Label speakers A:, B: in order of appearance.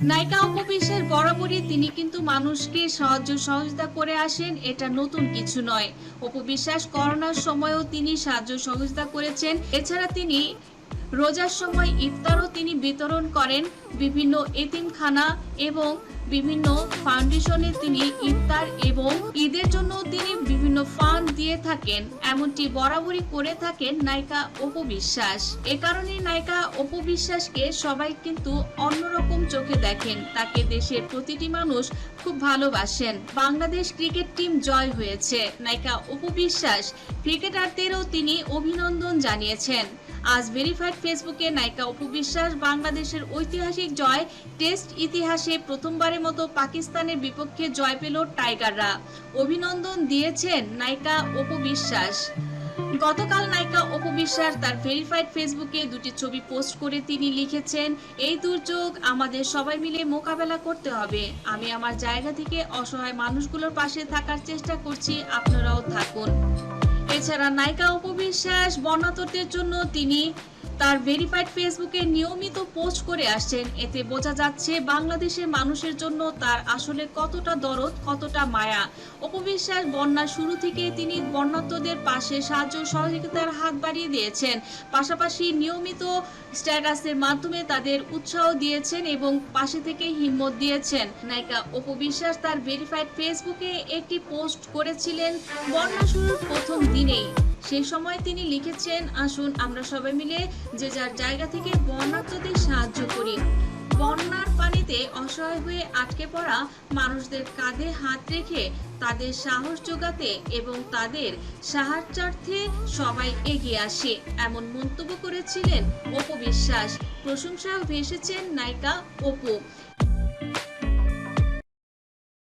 A: নায়িকা অপবিশ্বাস বরাবরই তিনি কিন্তু মানুষকে সাহায্য সহযোগিতা করে আসেন, এটা নতুন কিছু নয়। অপবিশ্বাস করোনার সময়ও তিনি সাহায্য সহযোগিতা করেছেন। এছাড়া তিনি রোজার সময় ইফতারও তিনি বিতরণ করেন। বিভিন্ন এতিমখানা এবং বিভিন্ন ফাউন্ডেশনে তিনি ইফতার এবং ঈদের জন্য বিভিন্ন ফান্ড দিয়ে থাকেন, এমনটি বরাবরই করে থাকেন নায়িকা অপু বিশ্বাস। এ কারণে নায়িকা অপু বিশ্বাসকে সবাই কিন্তু অন্যরকম চোখে দেখেন। তাকে দেশের প্রতিটি মানুষ খুব ভালোবাসেন। বাংলাদেশ ক্রিকেট টিম জয় হয়েছে। নায়িকা অপু বিশ্বাস ক্রিকেটারদেরও তিনি অভিনন্দন জানিয়েছেন। আজ ভেরিফাইড ফেসবুকে নায়িকা অপু বিশ্বাস বাংলাদেশের ঐতিহাসিক জয় টেস্ট ইতিহাসে প্রথমবারের মতো পাকিস্তানের বিপক্ষে জয় পেল টাইগাররা। অভিনন্দন দিয়েছেন নায়িকা অপু বিশ্বাস। গতকাল নায়িকা অপু বিশ্বাস তার ভেরিফাইড ফেসবুকে দুটি ছবি পোস্ট করে তিনি লিখেছেন, এই দুর্যোগ আমাদের সবাই মিলে মোকাবেলা করতে হবে। আমি আমার জায়গা থেকে অসহায় মানুষগুলোর পাশে থাকার চেষ্টা করছি, আপনারাও থাকুন। এছাড়া নায়িকা উপবিশ্বাস বর্ণাতরদের জন্য তিনি তার ভেরিফাইড ফেসবুকে নিয়মিত পোস্ট করে আসছেন। এতে বোঝা যাচ্ছে বাংলাদেশের মানুষের জন্য তার আসলে কতটা দরদ, কতটা মায়া। অপবিশ্বাস বন্যা শুরু থেকে তিনি বন্যাত্মদের পাশে সাহায্য সহযোগিতার হাত বাড়িয়ে দিয়েছেন। পাশাপাশি নিয়মিত স্ট্যাটাসের মাধ্যমে তাদের উৎসাহ দিয়েছেন এবং পাশে থেকে হিম্মত দিয়েছেন। নায়িকা অপবিশ্বাস তার ভেরিফাইড ফেসবুকে একটি পোস্ট করেছিলেন বন্যা শুরুর প্রথম দিনেই। সেই সময় তিনি লিখেছেন, আসুন আমরা সবাই মিলে যে যার জায়গা থেকে বন্যার্থদের সাহায্য করি। বন্যার পানিতে অসহায় হয়ে আটকে পড়া মানুষদের কাঁধে হাত রেখে তাদের সাহস যোগাতে এবং তাদের সাহায্যার্থে সবাই এগিয়ে আসে, এমন মন্তব্য করেছিলেন অপু বিশ্বাস। প্রশংসাও ভেসেছেন নায়িকা অপু।